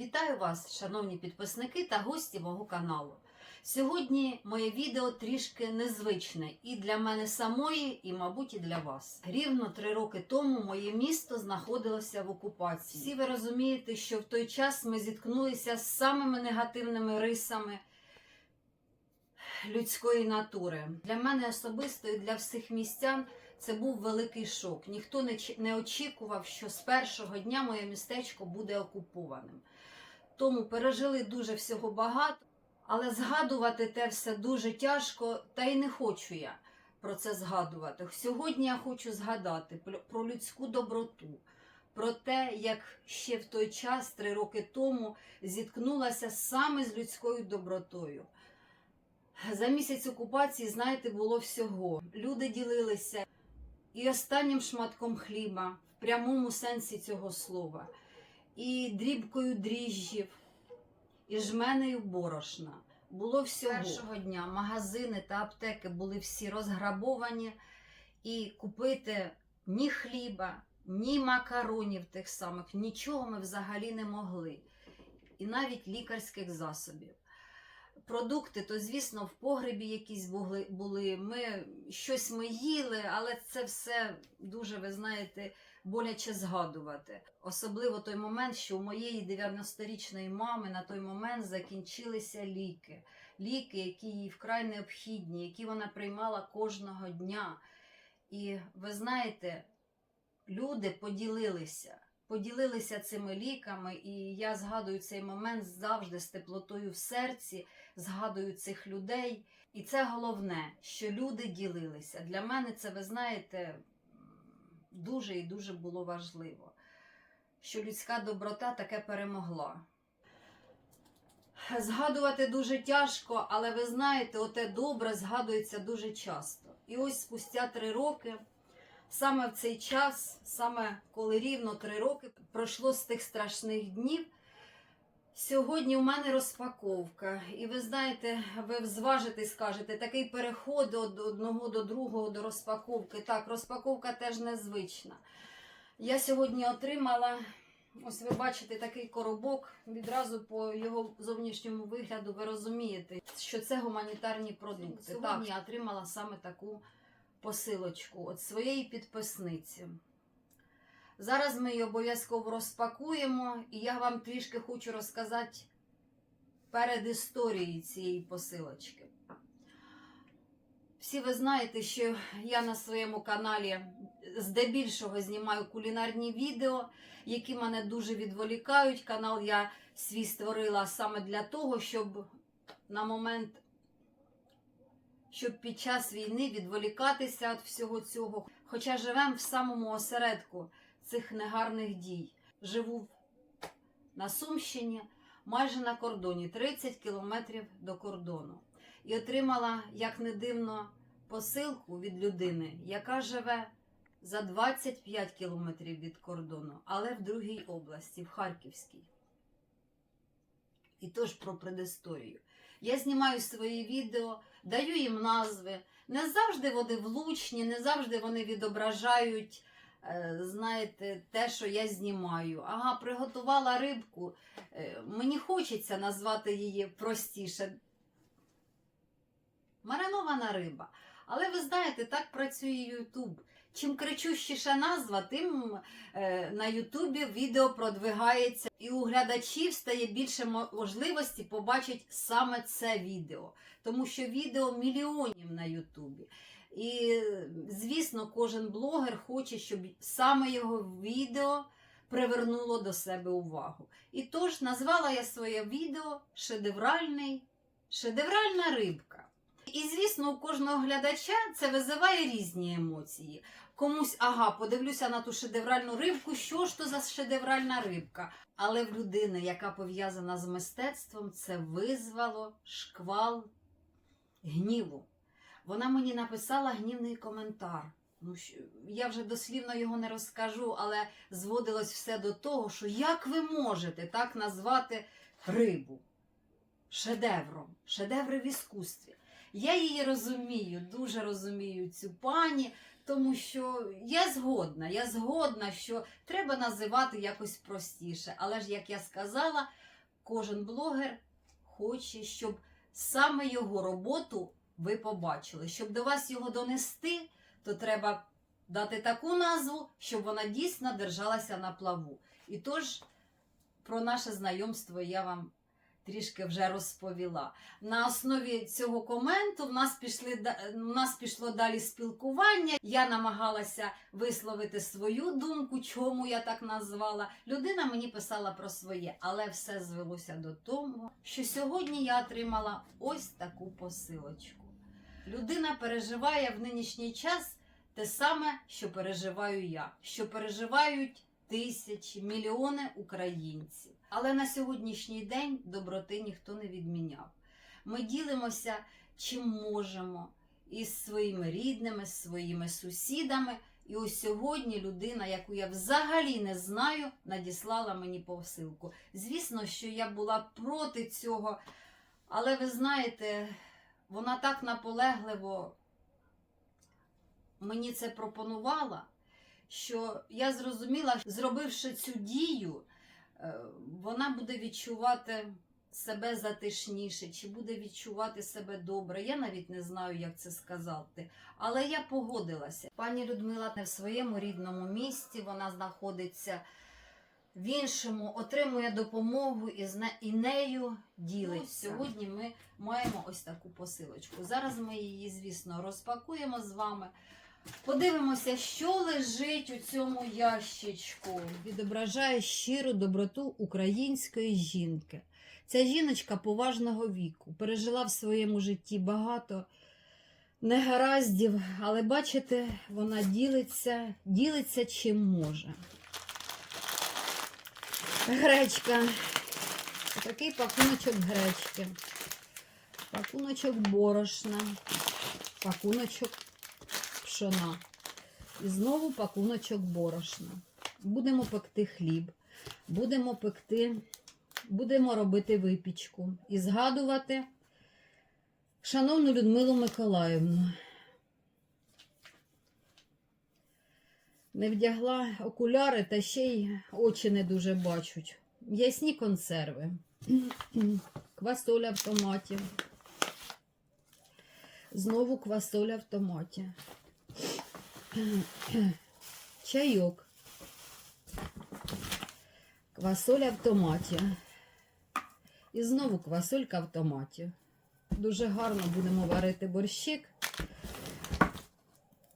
Вітаю вас, шановні підписники та гості мого каналу. Сьогодні моє відео трішки незвичне і для мене самої, і, мабуть, і для вас. Рівно три роки тому моє місто знаходилося в окупації. Всі ви розумієте, що в той час ми зіткнулися з самими негативними рисами людської натури. Для мене особисто і для всіх містян це був великий шок. Ніхто не, очікував, що з першого дня моє містечко буде окупованим. Тому пережили дуже всього багато, але згадувати те все дуже тяжко, та й не хочу я про це згадувати. Сьогодні я хочу згадати про- людську доброту, про те, як ще в той час, три роки тому, зіткнулася саме з людською добротою. За місяць окупації, знаєте, було всього. Люди ділилися і останнім шматком хліба, в прямому сенсі цього слова, і дрібкою дріжджів, і жменею борошна. Було всього. Першого дня магазини та аптеки були всі розграбовані, і купити ні хліба, ні макаронів тих самих, нічого ми взагалі не могли. І навіть лікарських засобів. Продукти, то, звісно, в погребі якісь були. Ми щось ми їли, але це все дуже, ви знаєте, боляче згадувати. Особливо той момент, що у моєї 90-річної мами на той момент закінчилися ліки. Ліки, які їй вкрай необхідні, які вона приймала кожного дня. І ви знаєте, люди поділилися. Поділилися цими ліками, і я згадую цей момент завжди з теплотою в серці, згадую цих людей. І це головне, що люди ділилися. Для мене це, ви знаєте, дуже і дуже було важливо, що людська доброта таке перемогла. Згадувати дуже тяжко, але ви знаєте, оте добре згадується дуже часто. І ось спустя три роки, саме в цей час, саме коли рівно три роки пройшло з тих страшних днів. Сьогодні у мене розпаковка, і ви знаєте, ви зважите скажете, такий переход від одного до другого до розпаковки. Так, розпаковка теж незвична. Я сьогодні отримала, ось ви бачите такий коробок. Відразу по його зовнішньому вигляду ви розумієте, що це гуманітарні продукти. Сьогодні я отримала саме таку посилочку від своєї підписниці. Зараз ми її обов'язково розпакуємо, і я вам трішки хочу розказати перед історією цієї посилочки. Всі ви знаєте, що я на своєму каналі здебільшого знімаю кулінарні відео, які мене дуже відволікають. Канал я свій створила саме для того, щоб на момент, щоб під час війни відволікатися від всього цього. Хоча живемо в самому осередку цих негарних дій. Живу на Сумщині, майже на кордоні, 30 кілометрів до кордону. І отримала, як не дивно, посилку від людини, яка живе за 25 кілометрів від кордону, але в другій області, в Харківській. І тож про предісторію. Я знімаю свої відео, даю їм назви. Не завжди вони влучні, не завжди вони відображають знаєте, те, що я знімаю. Ага, приготувала рибку. Е, Мені хочеться назвати її простіше. Маринована риба. Але ви знаєте, так працює Ютуб. Чим кричущіша назва, тим е, на Ютубі відео продвигається, і у глядачів стає більше можливості побачити саме це відео. Тому що відео мільйонів на Ютубі. І, звісно, кожен блогер хоче, щоб саме його відео привернуло до себе увагу. І тож назвала я своє відео Шедевральний, Шедевральна рибка. І, звісно, у кожного глядача це визиває різні емоції. Комусь, ага, подивлюся на ту шедевральну рибку, що ж то за шедевральна рибка. Але в людини, яка пов'язана з мистецтвом, це визвало шквал гніву. Вона мені написала гнівний коментар. Ну, я вже дослівно його не розкажу, але зводилось все до того, що як ви можете так назвати рибу шедевром, шедеври в іскусстві. Я її розумію, дуже розумію цю пані, Тому що я згодна, я згодна, що треба називати якось простіше. Але ж, як я сказала, кожен блогер хоче, щоб саме його роботу ви побачили. Щоб до вас його донести, то треба дати таку назву, щоб вона дійсно держалася на плаву. І тож про наше знайомство я вам трішки вже розповіла. На основі цього коменту в нас, пішли, в нас пішло далі спілкування. Я намагалася висловити свою думку, чому я так назвала. Людина мені писала про своє, але все звелося до того, що сьогодні я отримала ось таку посилочку. Людина переживає в нинішній час те саме, що переживаю я, що переживають тисячі, мільйони українців. Але на сьогоднішній день доброти ніхто не відміняв. Ми ділимося чим можемо із своїми рідними, з своїми сусідами. І ось сьогодні людина, яку я взагалі не знаю, надіслала мені посилку. Звісно, що я була проти цього, але ви знаєте, вона так наполегливо мені це пропонувала, що я зрозуміла, зробивши цю дію, вона буде відчувати себе затишніше, чи буде відчувати себе добре. Я навіть не знаю, як це сказати. Але я погодилася. Пані Людмила не в своєму рідному місті, вона знаходиться в іншому, отримує допомогу і, з і нею ділиться. Сьогодні ми маємо ось таку посилочку. Зараз ми її, звісно, розпакуємо з вами. Подивимося, що лежить у цьому ящичку. Відображає щиру доброту української жінки. Ця жіночка поважного віку пережила в своєму житті багато негараздів, але бачите, вона ділиться, ділиться чим може. Гречка. Такий пакуночок гречки. Пакуночок борошна. Пакуночок пшона. І знову пакуночок борошна. Будемо пекти хліб, будемо пекти, будемо робити випічку і згадувати шановну Людмилу Миколаївну. Не вдягла окуляри та ще й очі не дуже бачать. Ясні консерви. Квасоля в томаті. Знову квасоля в томаті. Чайок. Квасоля в. І знову квасолька в томаті. Дуже гарно будемо варити борщик.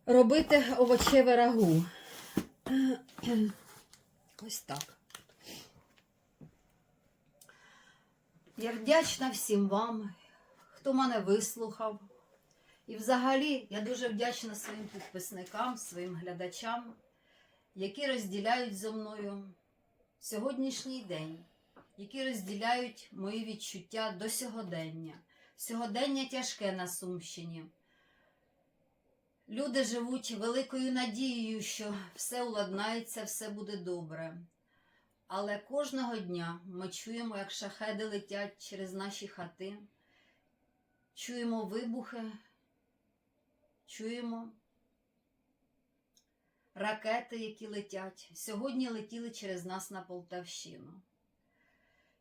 Робити овочеве рагу. Ось так. Я вдячна всім вам, хто мене вислухав. І взагалі я дуже вдячна своїм підписникам, своїм глядачам, які розділяють зі мною сьогоднішній день, які розділяють мої відчуття до сьогодення. Сьогодення тяжке на Сумщині. Люди живуть великою надією, що все уладнається, все буде добре. Але кожного дня ми чуємо, як шахеди летять через наші хати, чуємо вибухи, чуємо ракети, які летять. Сьогодні летіли через нас на Полтавщину.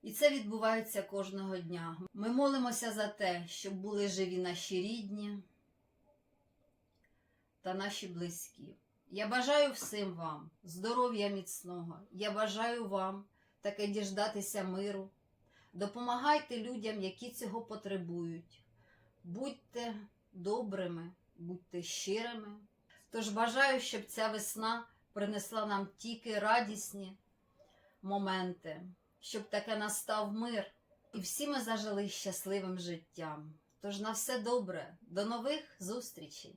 І це відбувається кожного дня. Ми молимося за те, щоб були живі наші рідні та наші близькі. Я бажаю всім вам здоров'я міцного. Я бажаю вам таке діждатися миру. Допомагайте людям, які цього потребують. Будьте добрими, будьте щирими. Тож бажаю, щоб ця весна принесла нам тільки радісні моменти, щоб таке настав мир, і всі ми зажили щасливим життям. Тож на все добре, до нових зустрічей!